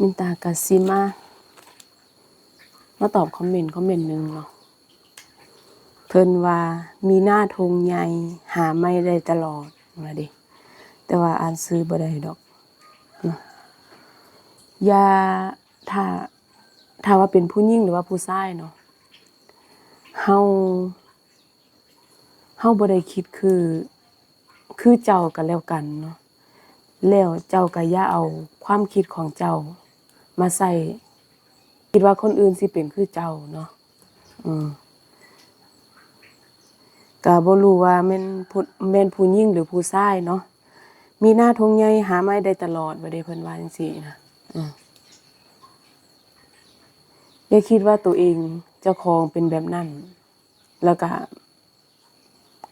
มินตากาซิมามาตอบคอมเมนต์คอมเมนต์หนึ่งเนาะเพิ่นว่ามีหน้าทงใหญ่หาไม่ได้ตลอดว่าดิแต่ว่าอ่านซื้อบ่ได้ดอกนะอย่าถ้าถ้าว่าเป็นผู้หญิงหรือว่าผู้ชายเนาะเฮาเฮาบ่ได้คิดคือ คือเจ้ากันแล้วกันเนาะแล้วเจ้าก็อย่าเอาความคิดของเจ้า มาใส่คิดว่าคนอื่นสิเป็นคือเจ้าเนาะอืมก็บ่รู้ว่าแม่นผู้แม่นผู้หญิงหรือผู้ชายเนาะมีหน้าทงใหญ่หาไม้ได้ตลอดบ่ได้เพิ่นว่าจังซี่นะอืมอย่าคิดว่าตัวเองเจ้าของเป็นแบบนั้น แล้วก็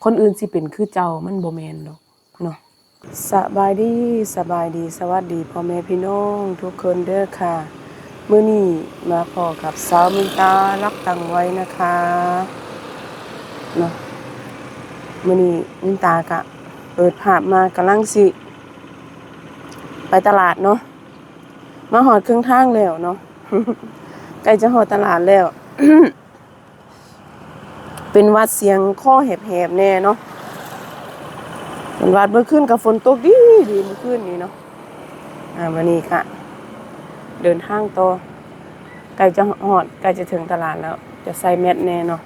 คนอื่นสิเป็นคือเจ้ามันบ่แม่นดอกเนาะ สบายดีสบายดีสวัสดีพ่อแม่พี่น้องทุกคนเด้อค่ะเมื้อนี้มาพอกับสาวมินตารักตังไว้นะคะเนาะเมื้อนี้มินตาก็เปิดภาพมากำลังสิ ไปตลาดเนาะมาหอดเครึ่องทางแล้วเนาะใกล้จะหอดตลาดแล้ว เป็นวัดเสียงข้อแหบๆแน่เนาะ เป็นวัดเมื่อคืนกับฝนตกดีดีเมื่อคืนนี้เนาะอ่าวันนี้ค่ะเดินทางต่อใกล้จะหอดใกล้จะถึงตลาดแล้ว จะใส่แมสแน่เนาะ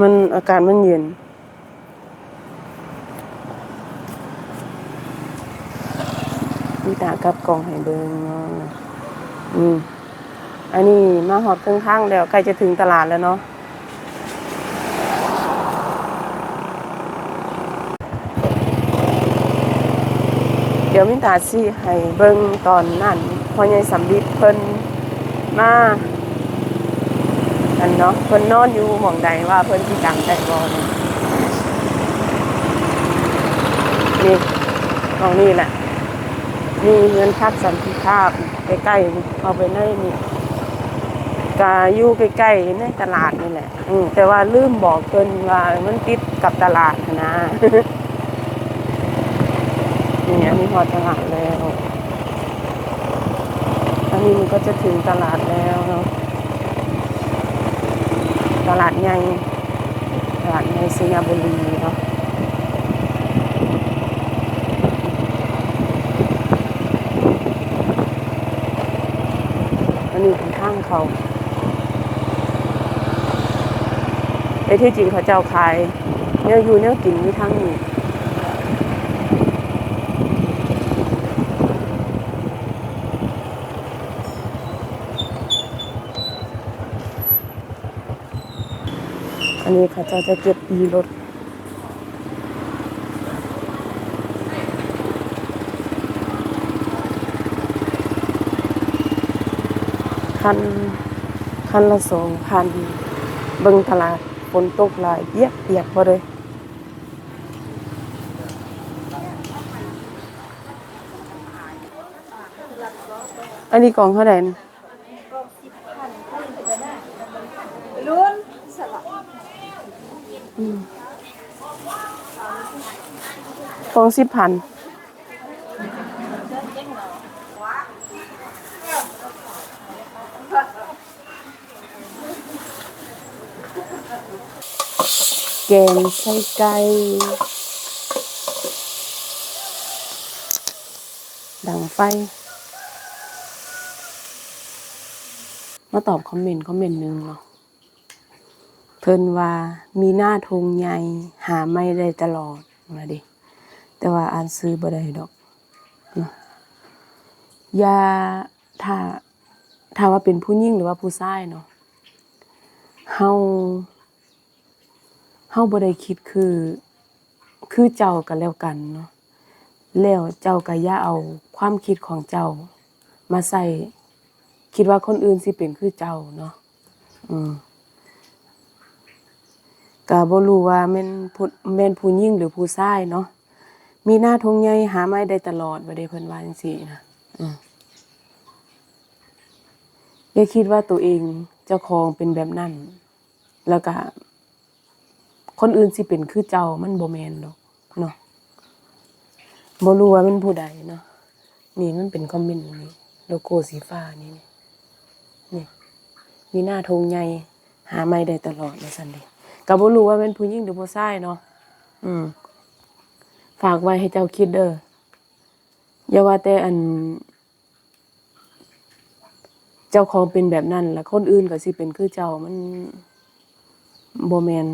มันอากาศมันเย็นมีตากับกล่องให้เบิงเนาะอืมอันนี้มาหอดครึ่งทางแล้วใกล้จะถึงตลาดแล้วเนาะ ดี๋ยวมินตาสิให้เบิ่งตอนนั้นพ่อใหญ่สำลิดเพิ่นมาอันเนาะเพิ่นนอนอยู่หม่องใดว่าเพิ่นสิจำได้บ่นี่นี่ตรงนี้แหละมีเงินพักสันติภาพใกล้ๆเอาไปในนี่กาอยู่ใกล้ๆในตลาดนี่แหละแต่ว่าลืมบอกเพิ่นว่ามันติดกับตลาดนะ นี่อันนี้พอตลาดแล้ว อันนี้มันก็จะถึงตลาดแล้วเนาะ ตลาดใหญ่ตลาดในสยามบุรีเนาะอันนี้เป็นทางเขาไอ้ที่จริงเขาเจ้าขายเนี่ยอยู่เนี่ยกินที่ทางนี้ อันนี้เขาเจ้าจะเก็บอีรถคันคันละสองพันเบิ่งตลาดฝนตกหลายเปียกเปียกบ่เลยอันนี้กล่องเท่าไหร่นะ ลุ้นสลับ กล่ องสิบพันแกงไส้ไก่ดังไฟ มาตอบคอมเมนต์คอมเมนต์หนึ่งเนาะเพิ่นว่ามีหน้าทงใหญ่หาไม่ได้ตลอดว่าดิ แต่ว่าอ่านซื้อบ่ได้ดอกเนาะอย่าถ้าถ้าว่าเป็นผู้หญิงหรือว่าผู้ชายเนาะเฮาเฮาบ่ได้คิดคือ คือเจ้ากันแล้วกันเนาะแล้วเจ้าก็อย่าเอาความคิดของเจ้า มาใส่คิดว่าคนอื่นสิเป็นคือเจ้าเนาะอืมก็บ่รู้ว่าแม่นผู้แม่นผู้หญิงหรือผู้ชายเนาะ มีหน้าทงใหญ่หาไม้ได้ตลอดบ่ได้เพิ่นว่าจังซี่นะอืมอย่าคิดว่าตัวเองเจ้าของเป็นแบบนั้น แล้วก็คนอื่นสิเป็นคือเจ้ามันบ่แมนดอกเนาะบ่รู้ว่าเป็นผู้ใดเนาะนี่มันเป็นคอมเมนต์อย่างนี้โลโก้สีฟ้านี่นี่นี่ มีหน้าธงใหญ่หาไม่ได้ตลอดเลยสันเดก็บ่รู้ว่าเป็นผู้หญิงหรือผู้ชายเนาะอืม ฝากไว้ให้เจ้าคิดเด้ออย่าว่าแต่อัน เจ้าของเป็นแบบนั้นแล้วคนอื่นก็สิเป็นคือเจ้ามันโบแมน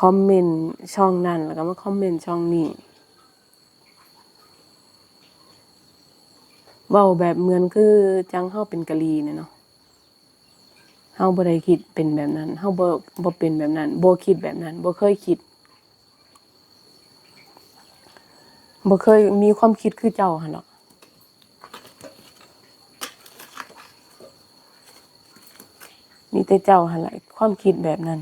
คอมเมนต์ช่องนั้นแล้วก็มาคอมเมนต์ช่องนี้เว้าแบบเหมือนคือจังเฮาเป็นกะลีเนี่ยเนาะ เฮาบ่ได้คิดเป็นแบบนั้นเฮาบ่บ่เป็นแบบนั้นบ่คิดแบบนั้นบ่เคยคิดบ่เคยมีความคิดคือเจ้าหั่นหรอกมีแต่เจ้าหั่นแหละความคิดแบบนั้น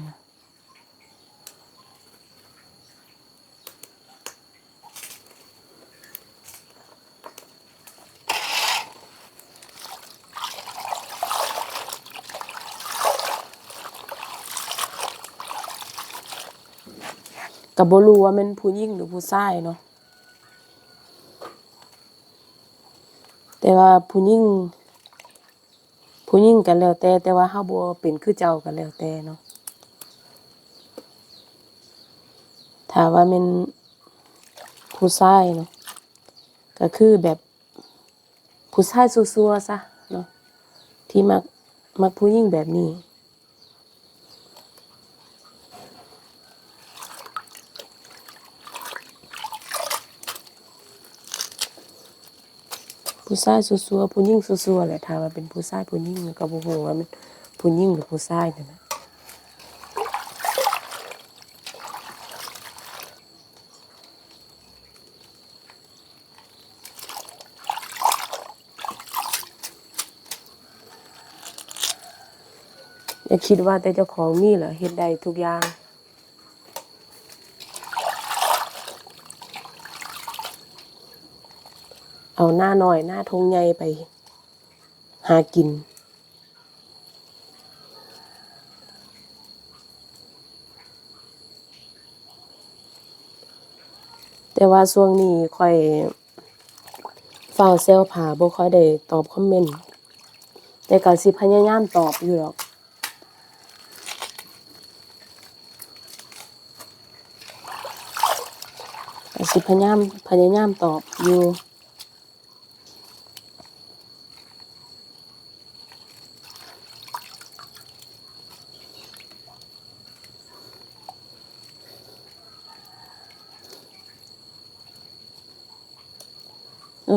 ก็บ่รู้ว่าม่นผู้หญิงหรือผู้ชายเนาะแต่ว่าผู้หญิงผู้หญิงก็แล้วแต่แต่ว่าเฮาบ่เป็นคือเจ้าก็แล้วแต่เนาะถ้าว่าม่นผู้ชายเนาะก็คือแบบผู้ชายซัวๆซะเนาะที่มักมักผู้หญิงแบบนี้ ผู้ชายซัวๆผู้หญิงซัวๆแหละถ้าว่าเป็นผู้ชายผู้หญิงก็บ่ฮู้ว่ามันผู้หญิงหรือผู้ชายนั่นนะอย่าคิดว่าแต่เจ้าของมีเหรอเฮ็ดได้ทุกอย่าง เอาหน้าหน้อยหน้าทงใหญ่ไป หากิน แต่ว่าช่วงนี้ค่อยฟาวเซลผ่าบ่ค่อยได้ตอบคอมเมนต์แต่ก็สิพยายามตอบอยู่หรอกสิพยายามพยายามตอบอยู่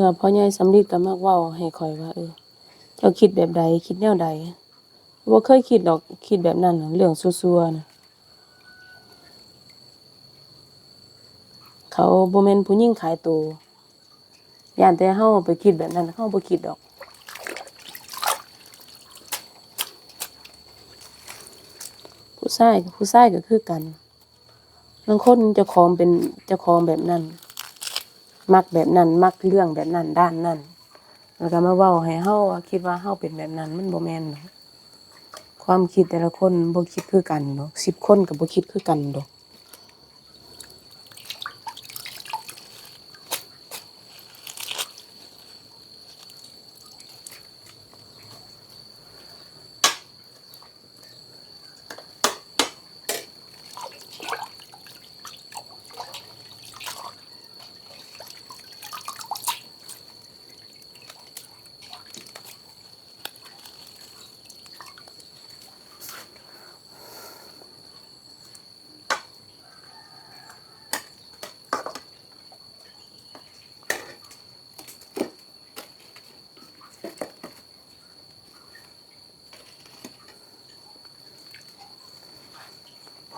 เออพ่อใหญ่สำลิดก็มักเว้าให้ข่อยว่าเออ เจ้าคิดแบบใดคิดแนวใดบ่เคยคิดดอกคิดแบบนั้นน่ะเรื่องซั่วๆน่ะเขาบ่แม่นผู้หญิงขายตัวย่านแต่เฮาไปคิดแบบนั้นเฮาบ่คิดดอกผู้ชายกับผู้ชายก็คือกันบางคนจ้าของเป็นจ้าของแบบนั้น มักแบบนั้น มักเรื่องแบบนั้นด้านนั้นแล้วก็มาเว้าให้เฮาว่าคิดว่าเฮาเป็นแบบนั้น มันบ่แม่นความคิดแต่ละคนบ่คิดคือกันดอก10คนก็บ่คิดคือกันดอก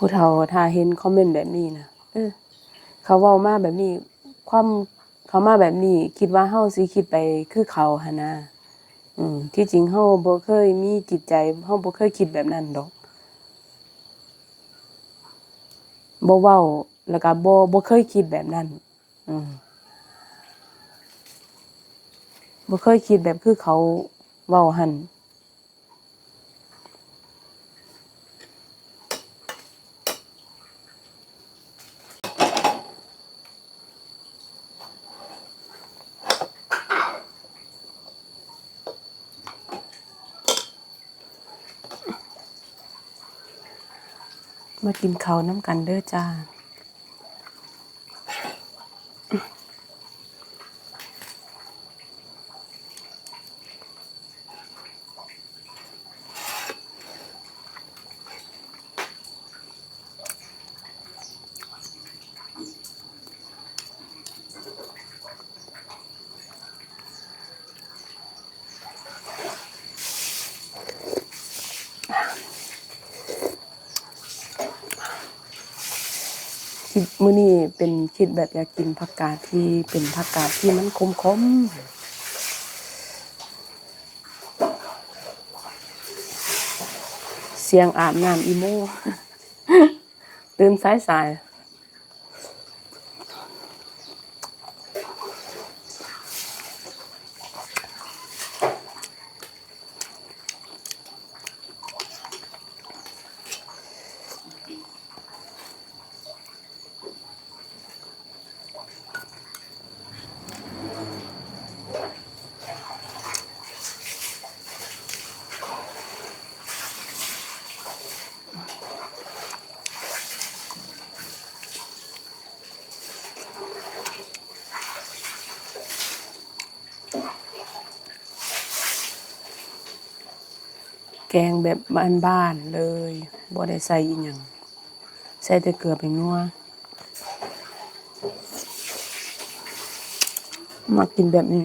ผู้เฒ่าถ้าเห็นคอมเมนต์แบบนี้นะเออ เขาเว้ามาแบบนี้ ความเขามาแบบนี้ คิดว่าเฮาสิคิดไปคือเขาหันนะอืม ที่จริงเฮาบ่เคยมีจิตใจเฮาบ่เคยคิดแบบนั้นดอกบ่เว้าแล้วก็บ่บ่เคยคิดแบบนั้น อืมบ่เคยคิดแบบคือเขาเว้าหั่น มากินข้าวน้ำกันเด้อจ้า คิดมื้อนี้เป็นคิดแบบอยากกินผักกาดที่เป็นผักกาดที่มันคมๆเสียงอาบน้ำอีโมตื่นสายสาย แกงแบบบ้านๆเลยบ่ได้ใส่อีหยังใส่แต่เกลือไปนัวมากินแบบนี้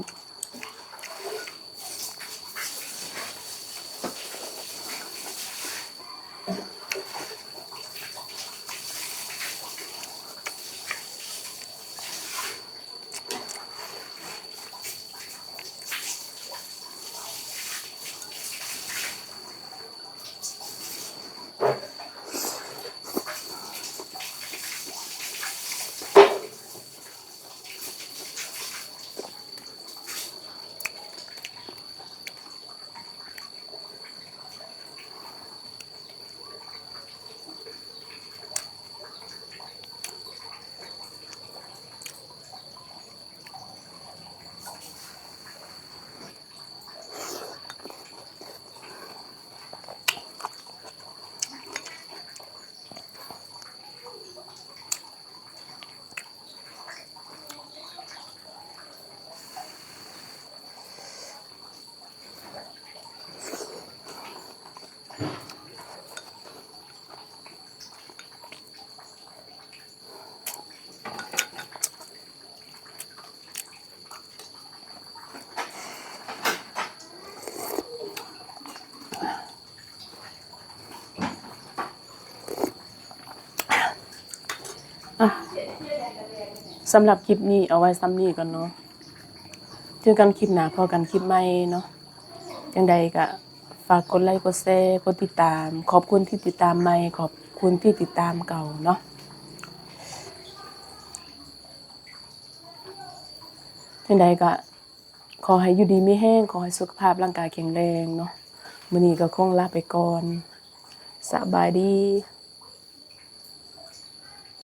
สำหรับคลิปนี้เอาไว้ซ้ำนี้ก่อนเนาะเจอกันคลิปหน้าพอกันคลิปใหม่เนาะจังใดก็ฝากกดไลค์กดแชร์กดติดตาม ขอบคุณที่ติดตามใหม่ขอบคุณที่ติดตามเก่าเนาะจังใดก็ขอให้อยู่ดีไมีแห้ง ขอให้สุขภาพร่างกายแข็งแรงเนาะมื้อนี้ก็คงลาไปก่อนสบายดี